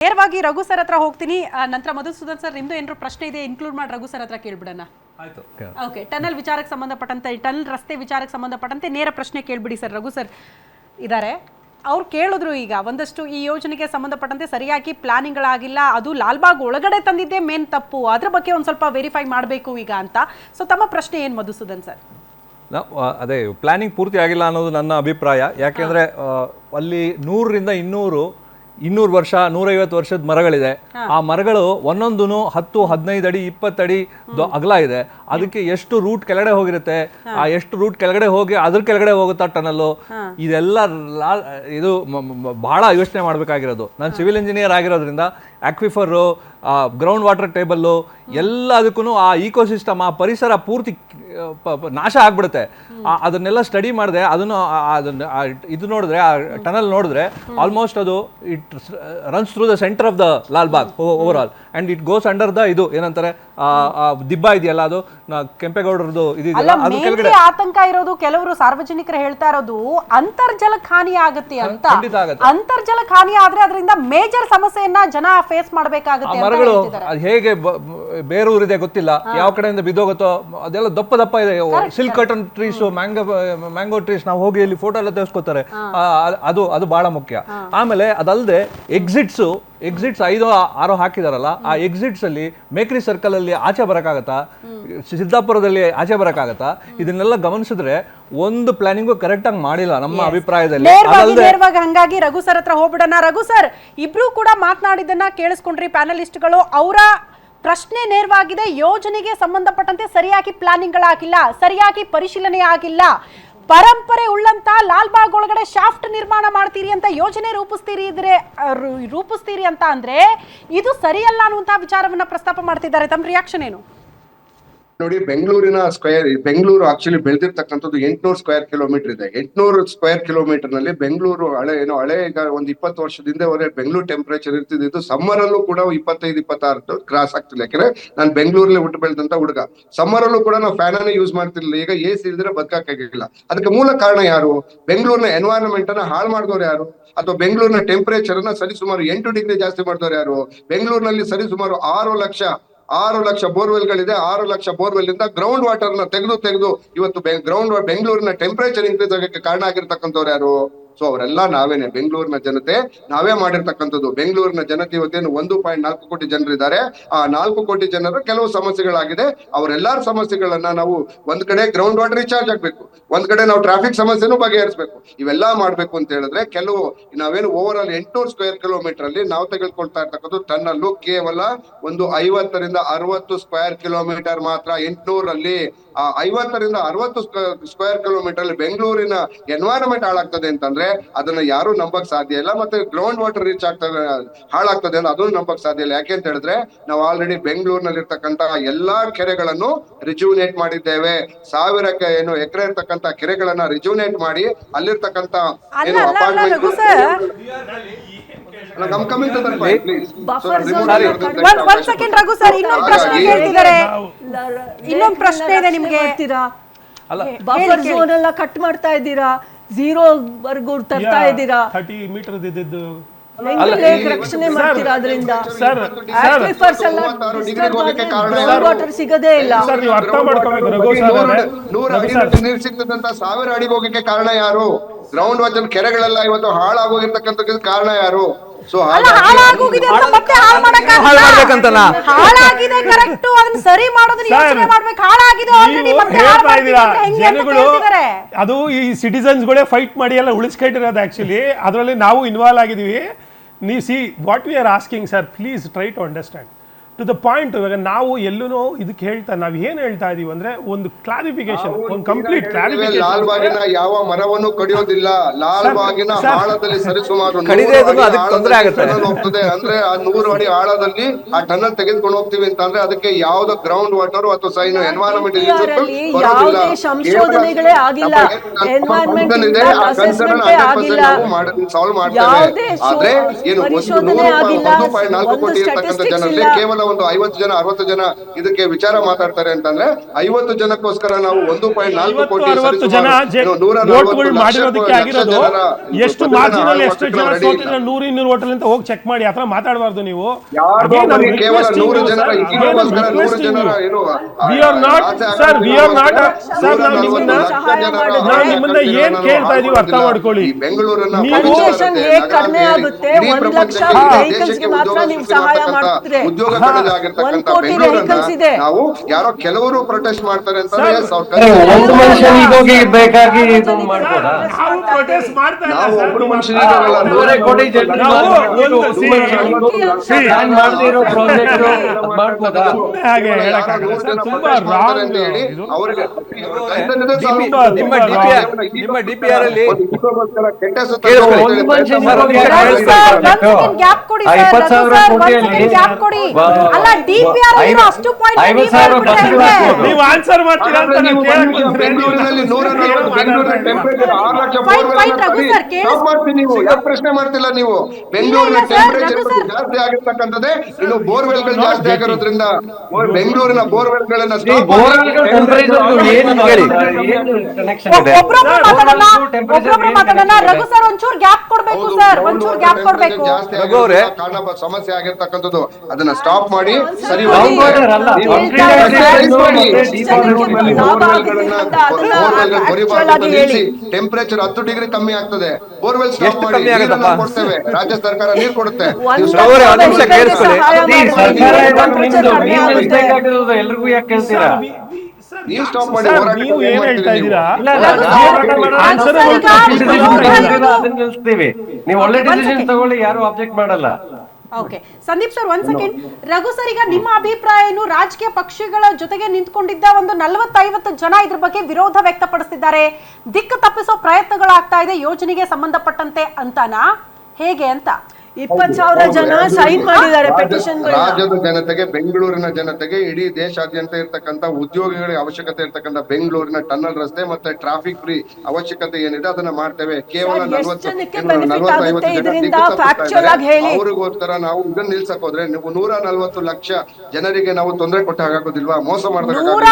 ನೇರವಾಗಿ ರಘು ಸರ್ ಹತ್ರ ಹೋಗ್ತೀನಿ. ಆ, ನಂತರ ಮಧುಸೂದನ್ ಸರ್ ನಿಮ್ದು ಏನಾದ್ರು ಪ್ರಶ್ನೆ ಇದೆ ಇನ್ಕ್ಲೂಡ್ ಮಾಡಿ ರಘು ಸರ್ ಹತ್ರ ಕೇಳ್ಬಿಡೋಣ. ಆಯ್ತು. ಓಕೆ ಟನಲ್ ವಿಚಾರಕ್ಕೆ ಸಂಬಂಧಪಟ್ಟಂತೆ ಟನಲ್ ರಸ್ತೆ ವಿಚಾರಕ್ಕೆ ಸಂಬಂಧಪಟ್ಟಂತೆ ನೇರ ಪ್ರಶ್ನೆ ಕೇಳ್ಬಿಡಿ ಸರ್ ರಘು ಸರ್ ಇದ್ದಾರೆ ಅವ್ರು ಕೇಳಿದ್ರು ಈಗ ಒಂದಷ್ಟು ಈ ಯೋಜನೆಗೆ ಸಂಬಂಧಪಟ್ಟಂತೆ ಸರಿಯಾಗಿ ಪ್ಲಾನಿಂಗ್ಗಳಾಗಿಲ್ಲ ಅದು ಲಾಲ್ಬಾಗ್ ಒಳಗಡೆ ತಂದಿದ್ದೇ ಮೇನ್ ತಪ್ಪು. ಅದ್ರ ಬಗ್ಗೆ ಒಂದು ಸ್ವಲ್ಪ ವೆರಿಫೈ ಮಾಡಬೇಕು ಈಗ ಅಂತ. ಸೊ ತಮ್ಮ ಪ್ರಶ್ನೆ ಏನು ಮಧುಸೂದನ್ ಸರ್? ನಾ- ಆ, ಅದೇ ಪ್ಲಾನಿಂಗ್ ಪೂರ್ತಿ ಆಗಿಲ್ಲ ಅನ್ನೋದು ನನ್ನ ಅಭಿಪ್ರಾಯ. ಯಾಕೆಂದ್ರೆ ಆ, ಅಲ್ಲಿ ನೂರರಿಂದ ಇನ್ನೂರು ಇನ್ನೂರು ವರ್ಷ ನೂರೈವತ್ತು ವರ್ಷದ ಮರಗಳಿದೆ. ಆ ಮರಗಳು ಒಂದೊಂದು ಹತ್ತು ಹದಿನೈದು ಅಡಿ ಇಪ್ಪತ್ತು ಅಡಿ ದೊ- ಅಗಲ ಇದೆ. ಅದಕ್ಕೆ ಎಷ್ಟು ರೂಟ್ ಕೆಳಗಡೆ ಹೋಗಿರುತ್ತೆ ಆ ಎಷ್ಟು ರೂಟ್ ಕೆಳಗಡೆ ಹೋಗಿ ಅದ್ರ ಕೆಳಗಡೆ ಹೋಗುತ್ತಾ ಟನಲ್ಲು? ಇದೆಲ್ಲ ಇದು ಬಹಳ ಯೋಚನೆ ಮಾಡಬೇಕಾಗಿರೋದು. ನಾನು ಸಿವಿಲ್ ಇಂಜಿನಿಯರ್ ಆಗಿರೋದ್ರಿಂದ ಆಕ್ವಿಫರು ಗ್ರೌಂಡ್ ವಾಟರ್ ಟೇಬಲ್ಲು ಎಲ್ಲದಕ್ಕೂ ಆ ಈಕೋಸಿಸ್ಟಮ್ ಆ ಪರಿಸರ ಪೂರ್ತಿ ನಾಶ ಆಗ್ಬಿಡುತ್ತೆ. ಅದನ್ನೆಲ್ಲ ಸ್ಟಡಿ ಮಾಡಿದೆ ಅದನ್ನು ಇದು ನೋಡಿದ್ರೆ ಆ ಟನಲ್ ನೋಡಿದ್ರೆ ಆಲ್ಮೋಸ್ಟ್ ಅದು it runs through the centre of the Lal Bagh over all and it goes under the ಇದು ಏನಂತಾರೆ ದಿಬ್ಬ ಇದೆಯಲ್ಲ ಅದು ಕೆಂಪೇಗೌಡರದು ಇದೆಯಲ್ಲ ಅದು ಕೆಳಗಡೆ. ಆತಂಕ ಇರೋದು ಕೆಲವರು ಸಾರ್ವಜನಿಕರು ಹೇಳ್ತಾ ಇರೋದು ಅಂತರ್ಜಲ ಹಾನಿ ಆಗುತ್ತೆ ಅಂತ. ಖಂಡಿತ ಆಗುತ್ತೆ. ಅಂತರ್ಜಲಕ್ಕೆ ಹಾನಿ ಆದ್ರೆ ಅದರಿಂದ ಮೇಜರ್ ಸಮಸ್ಯೆಯನ್ನ ಜನ ಫೇಸ್ ಮಾಡಬೇಕಾಗುತ್ತೆ ಮರಗಳು ಹೇಗೆ ಬೇರೂರಿದೆ ಗೊತ್ತಿಲ್ಲ ಯಾವ ಕಡೆಯಿಂದ ಬಿದ್ದೋಗುತ್ತೋ ಅದೆಲ್ಲ ದಪ್ಪ ದಪ್ಪ ಇದೆ? Silk cotton trees mango mango trees ನಾವು ಹೋಗಿ ಇಲ್ಲಿ ಫೋಟೋ ಎಲ್ಲ ತೆಗೆಸ್ಕೋತಾರೆ. ಅದು ಅದು ಬಹಳ ಮುಖ್ಯ. ಆಮೇಲೆ ಅದಲ್ಲದೆ ಎಕ್ಸಿಟ್ಸ್ ಎಕ್ಸಿಟ್ಸ್ ಐದು ಆರೋ ಹಾಕಿದಾರಲ್ಲ ಆ ಎಕ್ಸಿಟ್ಸ್ ಅಲ್ಲಿ ಮೇಕ್ರಿ ಸರ್ಕಲ್ ಅಲ್ಲಿ ಆಚೆ ಬರಕಾಗತ್ತಾ ಸಿದ್ದಾಪುರದಲ್ಲಿ ಆಚೆ ಬರಕಾಗತ್ತಾ ಇದನ್ನೆಲ್ಲ ಗಮನಿಸಿದ್ರೆ ಒಂದು ಪ್ಲಾನಿಂಗು ಕರೆಕ್ಟ್ ಆಗಿ ಮಾಡಿಲ್ಲ ನಮ್ಮ ಅಭಿಪ್ರಾಯದಲ್ಲಿ. ನೇರವಾಗಿ ಹಂಗಾಗಿ ರಘು ಸರ್ ಹತ್ರ ಹೋಗ್ಬಿಡೋಣ. ರಘು ಸರ್ ಇಬ್ರು ಕೂಡ ಮಾತನಾಡಿದ್ದನ್ನ ಕೇಳಿಸ್ಕೊಂಡ್ರಿ. ಪ್ಯಾನಲಿಸ್ಟ್ಗಳು ಅವರ ಪ್ರಶ್ನೆ ನೇರವಾಗಿದೆ, ಯೋಜನೆಗೆ ಸಂಬಂಧಪಟ್ಟಂತೆ ಸರಿಯಾಗಿ ಪ್ಲಾನಿಂಗ್ಗಳಾಗಿಲ್ಲ ಸರಿಯಾಗಿ ಪರಿಶೀಲನೆ ಆಗಿಲ್ಲ. ಪರಂಪರೆ ಉಳ್ಳಂತ ಲಾಲ್ಬಾಗ್ ಒಳಗಡೆ ಶಾಫ್ಟ್ ನಿರ್ಮಾಣ ಮಾಡ್ತೀರಿ ಅಂತ ಯೋಜನೆ ರೂಪಿಸ್ತೀರಿ ಇದ್ರೆ ರೂಪಿಸ್ತೀರಿ ಅಂತ ಅಂದ್ರೆ ಇದು ಸರಿಯಲ್ಲ ಅನ್ನುವಂತಹ ವಿಚಾರವನ್ನ ಪ್ರಸ್ತಾಪ ಮಾಡ್ತಿದ್ದಾರೆ. ತಮ್ಮ ರಿಯಾಕ್ಷನ್ ಏನು? ನೋಡಿ, ಬೆಂಗಳೂರಿನ ಸ್ಕ್ವೇರ್ ಬೆಂಗಳೂರು ಆಕ್ಚುಲಿ ಬೆಳೆದಿರ್ತಕ್ಕಂಥದ್ದು ಎಂಟ್ನೂರು ಸ್ಕ್ವೇರ್ ಕಿಲೋಮೀಟರ್ ಇದೆ. ಎಂಟ್ನೂರು ಸ್ಕ್ವೇರ್ ಕಿಲೋಮೀಟರ್ನಲ್ಲಿ ಬೆಂಗಳೂರು ಹಳೆ, ಏನೋ ಹಳೆ ಈಗ ಒಂದು ಇಪ್ಪತ್ತು ವರ್ಷದಿಂದ ಅವರೇ ಬೆಂಗಳೂರು ಟೆಂಪರೇಚರ್ ಇರ್ತಿದ್ದು ಸಮ್ಮರ್ ಅಲ್ಲೂ ಕೂಡ ಇಪ್ಪತ್ತೈದು ಇಪ್ಪತ್ತಾರು ಕ್ರಾಸ್ ಆಗ್ತಿಲ್ಲ. ಯಾಕಂದ್ರೆ ನಾನು ಬೆಂಗಳೂರಲ್ಲಿ ಹುಟ್ಟು ಬೆಳೆದಂತ ಹುಡುಗ. ಸಮ್ಮರ್ ಅಲ್ಲೂ ಕೂಡ ನಾವು ಫ್ಯಾನ್ ಅನ್ನ ಯೂಸ್ ಮಾಡ್ತಿರ್ಲಿಲ್ಲ. ಈಗ ಎ ಸಿ ಇಲ್ದ್ರೆ ಬದುಕಾಗಿಲ್ಲ ಅದಕ್ಕೆ ಮೂಲ ಕಾರಣ ಯಾರು? ಬೆಂಗಳೂರಿನ ಎನ್ವೈರನ್ಮೆಂಟ್ ಅನ್ನ ಹಾಳು ಮಾಡಿದವರು ಯಾರು? ಅಥವಾ ಬೆಂಗಳೂರಿನ ಟೆಂಪರೇಚರ್ ಅನ್ನ ಸರಿಸುಮಾರು ಎಂಟು ಡಿಗ್ರಿ ಜಾಸ್ತಿ ಮಾಡಿದವರು ಯಾರು? ಬೆಂಗಳೂರಿನಲ್ಲಿ ಸರಿಸುಮಾರು ಆರು ಲಕ್ಷ ಆರು ಲಕ್ಷ ಬೋರ್ವೆಲ್ಗಳಿದೆ. ಆರು ಲಕ್ಷ ಬೋರ್ವೆಲ್ ಇಂದ ಗ್ರೌಂಡ್ ವಾಟರ್ನ ತೆಗೆದು ತೆಗೆದು ಇವತ್ತು ಗ್ರೌಂಡ್ ಬೆಂಗಳೂರಿನ ಟೆಂಪರೇಚರ್ ಇನ್ಕ್ರೀಸ್ ಆಗಕ್ಕೆ ಕಾರಣ ಆಗಿರ್ತಕ್ಕಂಥವ್ರು ಯಾರು? ಸೊ ಅವರೆಲ್ಲ ನಾವೇನೆ. ಬೆಂಗಳೂರಿನ ಜನತೆ, ನಾವೇ ಮಾಡಿರ್ತಕ್ಕಂಥದ್ದು. ಬೆಂಗಳೂರಿನ ಜನತೆ ಇವತ್ತೇನು ಒಂದು ಪಾಯಿಂಟ್ ನಾಲ್ಕು ಕೋಟಿ ಜನರಿದ್ದಾರೆ ಆ ನಾಲ್ಕು ಕೋಟಿ ಜನರ ಕೆಲವು ಸಮಸ್ಯೆಗಳಾಗಿದೆ. ಅವರೆಲ್ಲಾರ ಸಮಸ್ಯೆಗಳನ್ನ ನಾವು ಒಂದ್ ಕಡೆ ಗ್ರೌಂಡ್ ವಾಟರ್ ರೀಚಾರ್ಜ್ ಆಗ್ಬೇಕು. ಒಂದ್ ಕಡೆ ನಾವು ಟ್ರಾಫಿಕ್ ಸಮಸ್ಯೆನೂ ಬಗೆಹರಿಸಬೇಕು. ಇವೆಲ್ಲ ಮಾಡ್ಬೇಕು ಅಂತ ಹೇಳಿದ್ರೆ ಕೆಲವು, ನಾವೇನು ಓವರ್ ಆಲ್ ಎಂಟುನೂರು ಸ್ಕ್ವೇರ್ ಕಿಲೋಮೀಟರ್ ಅಲ್ಲಿ ನಾವು ತೆಗೆದುಕೊಳ್ತಾ ಇರ್ತಕ್ಕಂಥ ಟನ್ನಲ್ಲು ಕೇವಲ ಒಂದು ಐವತ್ತರಿಂದ ಅರವತ್ತು ಸ್ಕ್ವೇರ್ ಕಿಲೋಮೀಟರ್ ಮಾತ್ರ ಎಂಟ್ನೂರಲ್ಲಿ, ಆ ಐವತ್ತರಿಂದ ಅರವತ್ತು ಸ್ಕ್ವೇರ್ ಕಿಲೋಮೀಟರ್ ಅಲ್ಲಿ ಬೆಂಗಳೂರಿನ ಎನ್ವೈರನ್ಮೆಂಟ್ ಹಾಳಾಗ್ತದೆ ಅಂತಂದ್ರೆ ಅದನ್ನ ಯಾರು ನಂಬಕ್ ಸಾಧ್ಯ ಇಲ್ಲ ಮತ್ತೆ ಗ್ರೌಂಡ್ ವಾಟರ್ ರೀಚ್ ಆಗ್ತದೆ ಹಾಳಾಗ್ತದೆ ಅಂತ ಅದನ್ನು ನಂಬಕ್ ಸಾಧ್ಯ ಇಲ್ಲ ಯಾಕೆ ಅಂತ ಹೇಳಿದ್ರೆ ನಾವು ಆಲ್ರೆಡಿ ಬೆಂಗಳೂರಿನಲ್ಲಿ ಇರ್ತಕ್ಕಂತಹ ಎಲ್ಲಾ ಕೆರೆಗಳನ್ನು ರಿಜುವಿನೇಟ್ ಮಾಡಿದ್ದೇವೆ ಸಾವಿರಕ್ಕೆ ಏನು ಎಕರೆ ಇರ್ತಕ್ಕಂತ ಕೆರೆಗಳನ್ನ ರಿಜುವಿನೇಟ್ ಮಾಡಿ ಅಲ್ಲಿರ್ತಕ್ಕಂತ ಅಲ್ಲ ಏನು ಅಪಾರ್ಟ್ಮೆಂಟ್ ಒಂದ್ ಸೆಕೆಂಡ್ ರಘು ಸರ್ ಇನ್ನೊಂದು ಪ್ರಶ್ನೆ ಕೇಳ್ತಿದ್ದಾರೆ ಇನ್ನೊಂದ್ ಪ್ರಶ್ನೆ ಇದೆ ನಿಮ್ಗೆ. ಅಲ್ಲ ಬಫರ್ ಝೋನ್ ಎಲ್ಲ ಕಟ್ ಮಾಡ್ತಾ ಇದ್ದೀರಾ ಝೀರೋ ವರ್ಗು ತರ್ತಾ ಇದ್ದೀರಾ? ಥರ್ಟಿ ಮೀಟರ್ ಇದ್ದಿದ್ದು. ರಕ್ಷಣೆ ಮಾಡ್ತೀರಾ ಅದರಿಂದ? ವಾಟರ್ ಸಿಗದೇ ಇಲ್ಲ. ಸಾವಿರ ಅಡಿಗೆ ಹೋಗಕ್ಕೆ ಕಾರಣ ಯಾರು? ಗ್ರೌಂಡ್ ವಾಟರ್ ಕೆರೆಗಳೆಲ್ಲ ಇವತ್ತು ಹಾಳಾಗೋಗಿರ್ತಕ್ಕಂಥ ಕಾರಣ ಯಾರು? ಸೊ ಅಲ್ಲ ಹಾಳಾಗೋಗಿದೆ ಅಂತ ಮತ್ತೆ ಹಾಳು ಮಾಡಕ್ಕಾಗಲ್ಲ. ಹಾಳು ಮಾಡ್ಬೇಕಂತನಾ? ಹಾಳಾಗಿದೆ ಕರೆಕ್ಟ್ ಅದನ್ನ ಸರಿ ಮಾಡೋದನ್ನ ಯೋಚನೆ ಮಾಡ್ಬೇಕು. ಹಾಳಾಗಿದೆ ಆಲ್ರೆಡಿ ಮತ್ತೆ ಹಾಳು ಹೇಳ್ತಾ ಮಾಡ್ತೀವಿ ಇದ್ದೀರಾ ಅಂದ್ರೆ ಹೆಂಗೆ ಅಂತ ಜನಗಳು ಅದು ಈ ಸಿಟಿಸನ್ಸ್ಗಳೇ ಫೈಟ್ ಮಾಡಿ ಎಲ್ಲ ಉಳಿಸ್ಕೊಂಡಿರೋದು ಆಕ್ಚುಲಿ ಅದರಲ್ಲಿ ನಾವು ಇನ್ವಾಲ್ವ್ ಆಗಿದೀವಿ ನೀವು see what we are asking sir please try to understand to the point ಇವಾಗ ನಾವು ಎಲ್ಲೂ ಇದಕ್ಕೆ ಹೇಳ್ತಾ ನಾವು ಏನ್ ಹೇಳ್ತಾ ಇದೀವಿ ಅಂದ್ರೆ ಒಂದು ಕ್ಲಾರಿಫಿಕೇಶನ್ ಒಂದು ಕಂಪ್ಲೀಟ್ ಲಾಲ್ ಕ್ಲಾರಿಫಿಕೇಶನ್ ಬಾಗಿನ ಯಾವ ಮರವನ್ನು ಕಡಿಯೋದಿಲ್ಲ. ಲಾಲ್ ಬಾಗಿನ ಆಳದಲ್ಲಿ ಸರಿಸುಮಾರು ತೊಂದ್ರೆ ಆಳದಲ್ಲಿ ಆಗುತ್ತೆ. ಹೋಗ್ತದೆ. ಅಂದ್ರೆ ಆ ನೂರು ಅಡಿ ಆಳದಲ್ಲಿ ಆ ಟನಲ್ ತೆಗೆದುಕೊಂಡು ಹೋಗ್ತೀವಿ ಅಂತಂದ್ರೆ ಅದಕ್ಕೆ ಯಾವ್ದು ಗ್ರೌಂಡ್ ವಾಟರ್ ಅಥವಾ ಸೈನ್ ಎನ್ವೈರನ್ಮೆಂಟ್ ಸಂಶೋಧನೆಗಳೇ ಆಗಿಲ್ಲ. ಸಾಲ್ವ್ ಮಾಡ್ತೇವೆ. ಆದ್ರೆ ಏನು ಒಂದು ನೂರು. ಒಂದು ಪಾಯಿಂಟ್ ನಾಲ್ಕು ಕೋಟಿ ಇರ್ತಕ್ಕಂಥ ಜನರಲ್ಲಿ ಕೇವಲ ಒಂದು ಐವತ್ತು ಜನ ಅರವತ್ತು ಜನ ಇದಕ್ಕೆ ವಿಚಾರ ಮಾತಾಡ್ತಾರೆ ಅಂತಂದ್ರೆ ಐವತ್ತು ಜನಕ್ಕೋಸ್ಕರ ನಾವು ಒಂದು ಪಾಯಿಂಟ್ ನಾಲ್ಕು ಕೋಟಿ ಜನ ಎಷ್ಟು ಪ್ರತಿಭಟನೆ ಮಾರ್ಜಿನ್ ಅಲ್ಲಿ ಎಷ್ಟು ಜನ ready ಇಲ್ಲ. ಸೋತಿದ್ರೆ ನೂರು ಇನ್ನೂರು ಹೋಟೆಲ್ ಅಂತ ಹೋಗಿ ಚೆಕ್ ಮಾಡಿ ಆತರ ಮಾತಾಡಬಾರ್ದು ನೀವು ಕೇವಲ ನೂರು ಜನ ಜನರ. ಇದಕ್ಕೋಸ್ಕರ ನೂರು requesting ಜನರ ಏನು ನಾವು ನಿಮ್ಮನ್ನ ನಾವು ನಿಮ್ಮನ್ನ ಕೇಳ್ತಾ ಇದೀವಿ ಅರ್ಥ ಮಾಡ್ಕೊಳ್ಳಿ. ಈ ಬೆಂಗಳೂರನ್ನ ನೀವು- ನಗರ ಕಡಿಮೆ ಆಗುತ್ತೆ, ಲಕ್ಷ ಗೆ ಮಾತ್ರ ಉದ್ಯೋಗ ನೀವು ಸಹಾಯ. ಉದ್ಯೋಗ ಬೆಂಗಳೂರನ್ನ ನಾವು ಯಾರೋ ಕೆಲವರು ಪ್ರೊಟೆಸ್ಟ್ ಮಾಡ್ತಾರೆ ಅಂತ ಬೇಕಾಗಿ ಇದು ನಾವು ಮನುಷ್ಯನಿಗೆ ಕೋಟಿ ಸಾವಿರ ಕೋಟಿಯಲ್ಲಿ ಕೊಡಿ. ಅಲ್ಲ ಡಿಪಿಆರ್ ಇರೋ ಅಷ್ಟು ಪಾಯಿಂಟ್ ನೀವು ಆನ್ಸರ್ ಮಾಡ್ತೀರಾ ಅಂತ ನಾನು ಕೇಳಕ್ಕೆ ಕೇಳಕ್ ಬೆಂಗಳೂರಿನಲ್ಲಿ ನೂರ ನಲವತ್ತು ಬೆಂಗಳೂರಿನ ಟೆಂಪರೇಚರ್ 6 ಲಕ್ಷ ರಘು ಸರ್, ಕೇಳಿಸ್- ಮಾಡ್ತೀನಿ ನೀವು. ಯಾಕೆ ಪ್ರಶ್ನೆ ಮಾಡ್ತಿಲ್ಲ ನೀವು? ಬೆಂಗಳೂರಿನ ಟೆಂಪರೇಚರ್ ಜಾಸ್ತಿ ಆಗಿರ್ತಕ್ಕಂಥದ್ದೇ ಇನ್ನು ಬೋರ್ವೆಲ್ಗಳು ಜಾಸ್ತಿ ಆಗಿರೋದ್ರಿಂದ ಬೆಂಗಳೂರಿನ ಬೋರ್ವೆಲ್ ಗಳನ್ನ ಬೋರ್ವೆಲ್. ಟೆಂಪರೇಚರ್ ಏನು ಹೇಳಿ. ಏನು ಕನೆಕ್ಷನ್ ಇದೆ ಒಬ್ರೊಬ್ರು ಮಾತಾಡೋಣ ಒಬ್ರೊಬ್ರು ಮಾತಾಡೋಣ? ರಘು ಸರ್ ಒಂಚೂರು ಗ್ಯಾಪ್ ಕೊಡ್ಬೇಕು ಸರ್ ಒಂಚೂರು ಗ್ಯಾಪ್ ಕೊಡ್ಬೇಕು. ಜಾಸ್ತಿ ರಘು ಅವ್ರೆ. ಕಾರಣ ಸಮಸ್ಯೆ ಆಗಿರ್ತಕ್ಕಂಥದ್ದು. ಅದನ್ನ ಸ್ಟಾಪ್ ಮಾಡಿ ಸರಿ ನೀವು ಮಾಡಿ. ಬೋರ್ವೆಲ್ಗಳನ್ನ-. ಟೆಂಪರೇಚರ್ ಹತ್ತು ಡಿಗ್ರಿ ಕಮ್ಮಿ ಆಗ್ತದೆ. ಬೋರ್ವೆಲ್ ಸ್ಟಾಪ್ ಎಷ್ಟು ಮಾಡಿ ಕಮ್ಮಿ ನೀರನ್ನ ಆಗುತ್ತಪ್ಪ? ಕೊಡ್ತೇವೆ. ರಾಜ್ಯ ಸರ್ಕಾರ ನೀರು ಕೊಡುತ್ತೆ. ಒಂದ್ ನೀವು ರಘು ಅವ್ರೆ, ಒಂದ್ ನಿಮಿಷ ಲಕ್ಷ ಕೇಳಿಸ್ಕೊಳ್ಳಿ. ಸಹಾಯ ಸರ್ಕಾರ ಇವಾಗ ನಿಮ್ದು ಕಮ್ಮಿ ಬೇಕಾಗಿರೋದು ಎಲ್ರಿಗೂ ಯಾಕೆ ಕೇಳ್ತೀರಾ? ನೀವು ಸ್ಟಾಪ್ ಮಾಡಿ ನೀವು ಏನ್ ಹೇಳ್ತಾ ಇದ್ದೀರಾ? ನೀವು ಒಳ್ಳೆ ಡಿಸಿಷನ್ ತಗೊಳ್ಳಿ ಯಾರು ಆಬ್ಜೆಕ್ಟ್ ಮಾಡಲ್ಲ. ಓಕೆ ಸಂದೀಪ್ ಸರ್ ಒಂದ್ ಸೆಕೆಂಡ್ ರಘು ಸರ್ ಈಗ ನಿಮ್ಮ ಅಭಿಪ್ರಾಯ ಏನು ರಾಜಕೀಯ ಪಕ್ಷಗಳ ಜೊತೆಗೆ ನಿಂತ್ಕೊಂಡಿದ್ದ ಒಂದು ನಲವತ್ತೈವತ್ತು ಜನ ಇದ್ರ ಬಗ್ಗೆ ವಿರೋಧ ವ್ಯಕ್ತಪಡಿಸ್ತಿದ್ದಾರೆ. ದಿಕ್ಕು ತಪ್ಪಿಸೋ ಪ್ರಯತ್ನಗಳಾಗ್ತಾ ಇದೆ ಯೋಜನೆಗೆ ಸಂಬಂಧಪಟ್ಟಂತೆ ಅಂತನಾ? ಹೇಗೆ ಅಂತ? ಇಪ್ಪತ್ ಸಾವಿರ ಜನ ಸೈನ್ ಮಾಡಿದ್ದಾರೆ ಪೆಟಿಷನ್ ರಾಜ್ಯದ ಜನತೆಗೆ ಬೆಂಗಳೂರಿನ ಜನತೆಗೆ ಇಡೀ ದೇಶಾದ್ಯಂತ ಇರ್ತಕ್ಕಂಥ ಉದ್ಯೋಗಿಗಳ ಅವಶ್ಯಕತೆ ಇರ್ತಕ್ಕಂಥ ಬೆಂಗಳೂರಿನ ಟನ್ನಲ್ ರಸ್ತೆ ಮತ್ತೆ ಟ್ರಾಫಿಕ್ ಫ್ರೀ ಅವಶ್ಯಕತೆ ಏನಿದೆ ಅದನ್ನ ಮಾಡ್ತೇವೆ. ಕೇವಲ ಅವರಿಗೋಸ್ಕರ ನಾವು ಇದನ್ನ ನಿಲ್ಸಕ್ ಹೋದ್ರೆ ನೀವು ನೂರ ನಲವತ್ತು ಲಕ್ಷ ಜನರಿಗೆ ನಾವು ತೊಂದರೆ ಕೊಟ್ಟ ಹಾಗಾಗೋದಿಲ್ವಾ ಮೋಸ ಮಾಡ್ದಾಗ